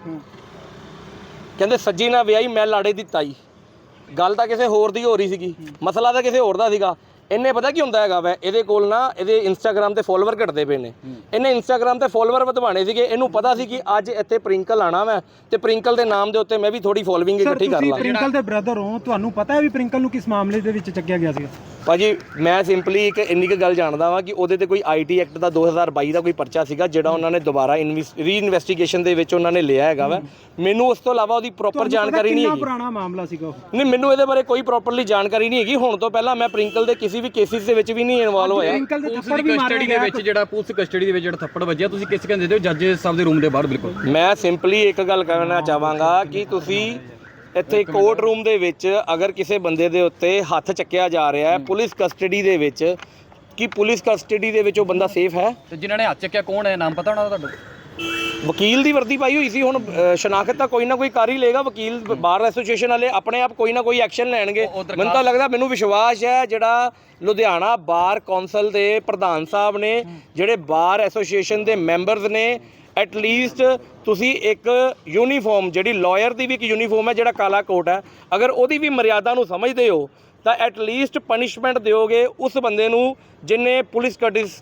ਕਹਿੰਦੇ ਸੱਜੀ ਨਾ ਵਿਆਹੀ ਮੈਂ ਲਾੜੇ ਦੀ ਤਾਈ। ਗੱਲ ਤਾਂ ਕਿਸੇ ਹੋਰ ਦੀ ਹੋ ਰਹੀ ਸੀਗੀ। ਮਸਲਾ ਤਾਂ ਕਿਸੇ ਹੋਰ ਦਾ ਸੀਗਾ। ਇਹਨੇ ਪਤਾ ਕੀ ਹੁੰਦਾ ਹੈਗਾ ਵੈ? ਇਹਦੇ ਕੋਲ ਨਾ ਇਹਦੇ ਇੰਸਟਾਗ੍ਰam ਤੇ ਫੋਲੋਅਰ ਘਟਦੇ ਪਏ ਨੇ। ਇਹਨੇ ਇੰਸਟਾਗ੍ਰam ਤੇ ਫੋਲੋਅਰ ਵਧਵਾਣੇ ਸੀਗੇ। ਇਹਨੂੰ ਪਤਾ ਸੀ ਕਿ ਅੱਜ ਇੱਥੇ ਪ੍ਰਿੰਕਲ ਆਣਾ ਵੈ। ਤੇ ਪ੍ਰਿੰਕਲ ਦੇ ਨਾਮ ਦੇ ਉੱਤੇ ਮੈਂ ਵੀ ਥੋੜੀ ਫੋਲੋਇੰਗ ਇਕੱਠੀ ਕਰ ਲਾਂ ਪ੍ਰਿੰਕਲ ਦੇ ਬ੍ਰਦਰ ਹੋ। ਤੁਹਾਨੂੰ ਪਤਾ ਹੈ ਵੀ ਪ੍ਰਿੰਕਲ ਨੂੰ ਕਿਸ ਮਾਮਲੇ ਦੇ ਵਿੱਚ ਚੱਕਿਆ ਗਿਆ ਸੀਗਾ? ਭਾਜੀ ਮੈਂ ਸਿੰਪਲੀ ਇੱਕ ਇੰਨੀ ਕੁ ਗੱਲ ਜਾਣਦਾ ਵਾਂ ਕਿ ਉਹਦੇ ਤੇ ਕੋਈ ਆਈਟੀ ਐਕਟ ਦਾ 2022 ਦਾ ਕੋਈ ਪਰਚਾ ਸੀਗਾ ਜਿਹੜਾ ਉਹਨਾਂ ਨੇ ਦੁਬਾਰਾ ਰੀਇਨਵੈਸਟੀਗੇਸ਼ਨ ਦੇ ਵਿੱਚ ਉਹਨਾਂ ਨੇ ਲਿਆ ਹੈਗਾ ਵਾ। ਮੈਨੂੰ ਉਸ ਤੋਂ ਇਲਾਵਾ ਉਹਦੀ ਪ੍ਰੋਪਰ ਜਾਣਕਾਰੀ ਨਹੀਂ ਕਿੰਨਾ ਹੈਗੀ। ਪੁਰਾਣਾ ਮਾਮਲਾ ਸੀਗਾ ਉਹ? ਨਹੀਂ ਮੈਨੂੰ ਇਹਦੇ ਬਾਰੇ ਕੋਈ ਪ੍ਰੋਪਰਲੀ ਜਾਣਕਾਰੀ ਨਹੀਂ ਹੈਗੀ। ਹੁਣ ਤੋਂ ਪਹਿਲਾਂ ਮੈਂ ਪ੍ਰਿੰਕਲ ਦੇ ਕਿਸੇ ਵੀ ਕੇਸਿਸ ਦੇ ਵਿੱਚ ਵੀ ਨਹੀਂ ਇਨਵੋਲਵ ਹੋਇਆ। ਪ੍ਰਿੰਕਲ ਦੇ ਪੁਲਿਸ ਥੱਪੜ ਦੀ ਵੀ ਮਾਰਿਆ ਕਸਟਡੀ ਦੇ ਵਿੱਚ ਜਿਹੜਾ ਪੁਲਿਸ ਕਸਟਡੀ ਦੇ ਵਿੱਚ ਜਿਹੜਾ ਥੱਪੜ ਵੱਜਿਆ ਤੁਸੀਂ ਕਿਸ ਕਹਿੰਦੇ ਦਿਓ ਜੱਜ ਸਾਹਿਬ ਦੇ ਰੂਮ ਦੇ ਬਾਹਰ ਬਿਲਕੁਲ। ਮੈਂ ਸਿੰਪਲੀ ਇੱਕ ਗੱਲ ਕਹਿਣਾ ਚਾਹਾਂਗਾ ਕਿ ਤੁਸੀਂ ਇੱਥੇ ਕੋਰਟ ਰੂਮ ਦੇ ਵਿੱਚ ਅਗਰ ਕਿਸੇ ਬੰਦੇ ਦੇ ਉੱਤੇ ਹੱਥ ਚੱਕਿਆ ਜਾ ਰਿਹਾ ਹੈ ਪੁਲਿਸ ਕਸਟਡੀ ਦੇ ਵਿੱਚ ਕੀ ਪੁਲਿਸ ਕਸਟਡੀ ਦੇ ਵਿੱਚ ਉਹ ਬੰਦਾ ਸੇਫ ਹੈ? ਤੇ ਜਿਨ੍ਹਾਂ ਨੇ ਹੱਥ ਚੱਕਿਆ ਕੌਣ ਹੈ? ਨਾਮ ਪਤਾ ਉਹਨਾਂ ਦਾ ਤੁਹਾਨੂੰ ਵਕੀਲ ਦੀ ਵਰਦੀ ਪਾਈ ਹੋਈ ਸੀ ਹੁਣ ਅ, ਸ਼ਨਾਖਤ ਤਾਂ ਕੋਈ ਨਾ ਕੋਈ ਕਰ ਹੀ ਲੇਗਾ ਵਕੀਲ ਬਾਰ ਐਸੋਸੀਏਸ਼ਨ ਵਾਲੇ ਆਪਣੇ ਆਪ ਕੋਈ ਨਾ ਕੋਈ ਐਕਸ਼ਨ ਲੈਣਗੇ। ਮੈਨੂੰ ਤਾਂ ਲੱਗਦਾ ਮੈਨੂੰ ਵਿਸ਼ਵਾਸ ਹੈ ਜਿਹੜਾ ਲੁਧਿਆਣਾ ਬਾਰ ਕੌਂਸਲ ਦੇ ਪ੍ਰਧਾਨ ਸਾਹਿਬ ਨੇ ਜਿਹੜੇ ਬਾਰ ਐਸੋਸੀਏਸ਼ਨ ਦੇ ਮੈਂਬਰਸ ਨੇ ਐਟ ਲੀਸਟ ਤੁਸੀਂ ਇੱਕ ਯੂਨੀਫਾਰਮ ਜਿਹੜੀ ਲਾਇਰ ਦੀ ਵੀ ਇੱਕ ਯੂਨੀਫਾਰਮ ਹੈ ਜਿਹੜਾ ਕਾਲਾ ਕੋਟ ਹੈ ਅਗਰ ਉਹਦੀ ਵੀ ਮਰਿਆਦਾ ਨੂੰ ਸਮਝਦੇ ਹੋ ਤਾਂ ਐਟ ਲੀਸਟ ਪਨਿਸ਼ਮੈਂਟ ਦਿਓਗੇ ਉਸ ਬੰਦੇ ਨੂੰ ਜਿਨੇ ਪੁਲਿਸ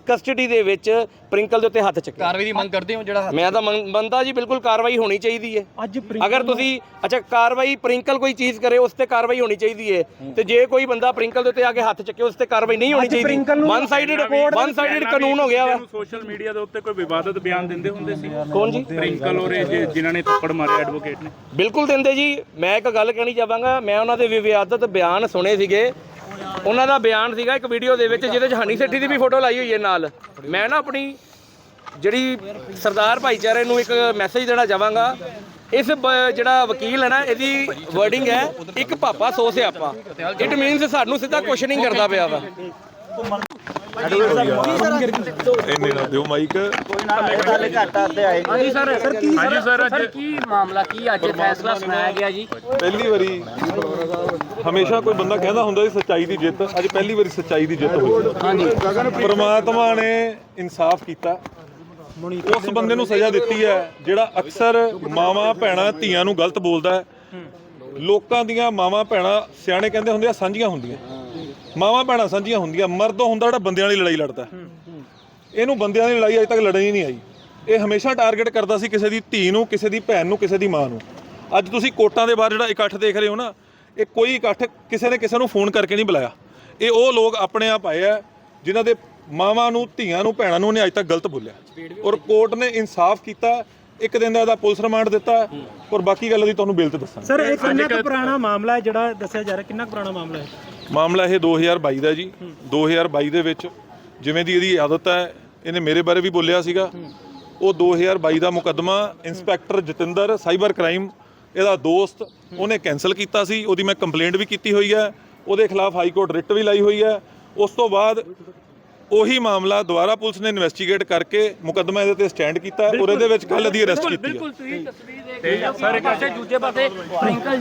ਕਸਟਡੀ ਦੇ ਵਿੱਚ ਪ੍ਰਿੰਕਲ ਦੇ ਉੱਤੇ ਹੱਥ ਚੱਕਿਆ ਕਾਰਵਾਈ ਦੀ ਮੰਗ ਕਰਦੇ ਹੋ ਜਿਹੜਾ ਹੱਥ- ਮੈਂ ਤਾਂ ਮੰਨਦਾ ਜੀ ਬਿਲਕੁਲ ਕਾਰਵਾਈ ਹੋਣੀ ਚਾਹੀਦੀ ਹੈ। ਅੱਜ ਅਗਰ ਤੁਸੀਂ ਅੱਛਾ ਕਾਰਵਾਈ ਪ੍ਰਿੰਕਲ ਕੋਈ ਚੀਜ਼ ਕਰੇ ਉਸ ਤੇ ਕਾਰਵਾਈ ਹੋਣੀ ਚਾਹੀਦੀ ਹੈ। ਤੇ ਜੇ ਕੋਈ ਬੰਦਾ ਪ੍ਰਿੰਕਲ ਦੇ ਉੱਤੇ ਆ ਕੇ ਹੱਥ ਚੱਕੇ ਉਸ ਤੇ ਕਾਰਵਾਈ ਨਹੀਂ ਹੋਣੀ ਚਾਹੀਦੀ। ਵਨ ਸਾਈਡਡ ਵਨ ਸਾਈਡਡ ਕਾਨੂੰਨ ਹੋ ਗਿਆ ਵਾ। ਸੋਸ਼ਲ ਮੀਡੀਆ ਦੇ ਉੱਤੇ ਕੋਈ ਵਿਵਾਦਤ ਬਿਆਨ ਦਿੰਦੇ ਹੁੰਦੇ ਸੀ? ਕੌਣ ਜੀ? ਪ੍ਰਿੰਕਲ ਔਰ ਜਿਨ੍ਹਾਂ ਨੇ ਥੱਪੜ ਮਾਰੇ ਐਡਵੋਕੇਟ ਨੇ। ਬਿਲਕੁਲ ਦਿੰਦੇ ਜੀ। ਮੈਂ ਇੱਕ ਗੱਲ ਕਹਿਣੀ ਚਾਹਾਂਗਾ ਮੈਂ ਉਹਨਾਂ ਦੇ ਵਿਵਾਦਤ ਬਿਆਨ ਸੁਣੇ ਸੀਗੇ। ਉਹਨਾਂ ਦਾ ਬਿਆਨ ਸੀਗਾ ਇੱਕ ਵੀਡੀਓ ਦੇ ਵਿੱਚ ਜਿਹਦੇ 'ਚ ਹਨੀ ਸੇਠੀ ਦੀ ਵੀ ਫੋਟੋ ਲਾਈ ਹੋਈ ਹੈ ਨਾਲ। ਮੈਂ ਨਾ ਆਪਣੀ ਜਿਹੜੀ ਸਰਦਾਰ ਭਾਈਚਾਰੇ ਨੂੰ ਇੱਕ ਮੈਸੇਜ ਦੇਣਾ ਚਾਹਾਂਗਾ, ਇਸ ਬ- ਜਿਹੜਾ ਵਕੀਲ ਹੈ ਨਾ, ਇਹਦੀ ਵਰਡਿੰਗ ਹੈ, ਇੱਕ ਪਾਪਾ ਸੋ ਸਿਆਪਾ। ਇਟ ਮੀਨਸ ਸਾਨੂੰ ਸਿੱਧਾ ਕੁਐਸਚਨਿੰਗ ਕਰਦਾ ਪਿਆ ਵਾ। ਇੰਨੇ ਨਾ ਦਿਓ ਮਾਈਕ ਕੋਈ ਨਾ ਇਹ ਗੱਲ ਘਾਟਾ ਤੇ ਆਏ ਹਾਂਜੀ ਸਰ ਸਰ ਕੀ ਸਰ ਕੀ ਮਾਮਲਾ ਕੀ ਅੱਜ ਫੈਸਲਾ ਸੁਣਾਇਆ ਗਿਆ ਜੀ? ਪਹਿਲੀ ਵਾਰੀ ਹਮੇਸ਼ਾ ਕੋਈ ਬੰਦਾ ਕਹਿੰਦਾ ਹੁੰਦਾ ਸੀ ਸੱਚਾਈ ਦੀ ਜਿੱਤ। ਅੱਜ ਪਹਿਲੀ ਵਾਰੀ ਸੱਚਾਈ ਦੀ ਜਿੱਤ ਹੋਈ ਹਾਂਜੀ। ਪਰਮਾਤਮਾ ਨੇ ਇਨਸਾਫ ਕੀਤਾ। ਉਸ ਬੰਦੇ ਨੂੰ ਸਜ਼ਾ ਦਿੱਤੀ ਹੈ ਜਿਹੜਾ ਅਕਸਰ ਮਾਵਾਂ ਭੈਣਾਂ ਧੀਆਂ ਨੂੰ ਗਲਤ ਬੋਲਦਾ ਹੈ। ਲੋਕਾਂ ਦੀਆਂ ਮਾਵਾਂ ਭੈਣਾਂ ਸਿਆਣੇ ਕਹਿੰਦੇ ਹੁੰਦੇ ਆ ਸਾਂਝੀਆਂ ਹੁੰਦੀਆਂ। ਮਾਵਾਂ ਭੈਣਾਂ ਸਾਂਝੀਆਂ ਹੁੰਦੀਆਂ ਮਰਦ ਹੁੰਦਾ ਜਿਹੜਾ ਬੰਦਿਆਂ ਵਾਲੀ ਲੜਾਈ ਲੜਦਾ। ਇਹਨੂੰ ਬੰਦਿਆਂ ਦੀ ਲੜਾਈ ਅਜੇ ਤੱਕ ਲੜਨੀ ਨਹੀਂ ਆਈ। ਇਹ ਹਮੇਸ਼ਾ ਟਾਰਗੇਟ ਕਰਦਾ ਸੀ ਕਿਸੇ ਦੀ ਧੀ ਨੂੰ ਕਿਸੇ ਦੀ ਭੈਣ ਨੂੰ ਕਿਸੇ ਦੀ ਮਾਂ ਨੂੰ। ਅੱਜ ਤੁਸੀਂ ਕੋਟਾਂ ਦੇ ਬਾਹਰ ਜਿਹੜਾ ਇਕੱਠ ਦੇਖ ਰਹੇ ਹੋ ਨਾ ਇਹ ਕੋਈ ਇਕੱਠ ਕਿਸੇ ਨੇ ਕਿਸੇ ਨੂੰ ਫੋਨ ਕਰਕੇ ਨਹੀਂ ਬੁਲਾਇਆ। ਇਹ ਉਹ ਲੋਕ ਆਪਣੇ ਆਪ ਆਏ ਆ ਜਿਨ੍ਹਾਂ ਦੇ ਮਾਵਾਂ ਨੂੰ ਧੀਆਂ ਨੂੰ ਭੈਣਾਂ ਨੂੰ ਨੇ ਅੱਜ ਤੱਕ ਗਲਤ ਬੋਲਿਆ। ਔਰ ਕੋਰਟ ਨੇ ਇਨਸਾਫ ਕੀਤਾ ਇੱਕ ਦਿਨ ਦਾ ਇਹਦਾ ਪੁਲਿਸ ਰਿਮਾਂਡ ਦਿੱਤਾ ਔਰ ਬਾਕੀ ਗੱਲ ਦੀ ਤੁਹਾਨੂੰ ਬਿਲ ਤੇ ਦੱਸਾਂਗੇ। ਸਰ ਇਹ ਕਿੰਨਾ ਕੁ ਪੁਰਾਣਾ ਮਾਮਲਾ ਹੈ ਜਿਹੜਾ ਦੱਸਿਆ ਜਾ ਰਿਹਾ? ਕਿੰਨਾ ਕੁ ਪੁਰਾਣਾ ਮਾਮਲਾ ਹੈ? ਮਾਮਲਾ ਇਹ 2022 ਦਾ ਜੀ। 2022 ਦੇ ਵਿੱਚ ਜਿਵੇਂ ਦੀ ਇਹਦੀ ਆਦਤ ਹੈ ਇਹਨੇ ਮੇਰੇ ਬਾਰੇ ਵੀ ਬੋਲਿਆ ਸੀਗਾ। ਉਹ 2022 ਦਾ ਮੁਕੱਦਮਾ ਇੰਸਪੈਕਟਰ ਜਤਿੰਦਰ ਸਾਈਬਰ ਕ੍ਰਾਈਮ ਇਹਦਾ ਦੋਸਤ ਉਹਨੇ ਕੈਨਸਲ ਕੀਤਾ ਸੀ। ਉਹਦੀ ਮੈਂ ਕੰਪਲੇਂਟ ਵੀ ਕੀਤੀ ਹੋਈ ਹੈ। ਉਹਦੇ ਖਿਲਾਫ ਹਾਈ ਕੋਰਟ ਰਿਟ ਵੀ ਲਾਈ ਹੋਈ ਹੈ। ਉਸ ਤੋਂ ਬਾਅਦ ਉਹੀ ਮਾਮਲਾ ਦੁਬਾਰਾ ਪੁਲਿਸ ਨੇ ਇਨਵੈਸਟੀਗੇਟ ਕਰਕੇ ਮੁਕੱਦਮਾ ਇਹਦੇ ਤੇ ਸਟੈਂਡ ਕੀਤਾ। ਔਰ ਇਹਦੇ ਵਿੱਚ ਕੱਲ ਦੀ ਅਰੈਸਟ ਕੀਤੀ ਹੈ। ਬਿਲਕੁਲ ਤੁਸੀਂ ਤਸਵੀਰ ਦੇਖ ਰਹੇ ਹੋ। ਪਾਸੇ ਦੂਜੇ ਪਾਸੇ ਪ੍ਰਿੰਕਲ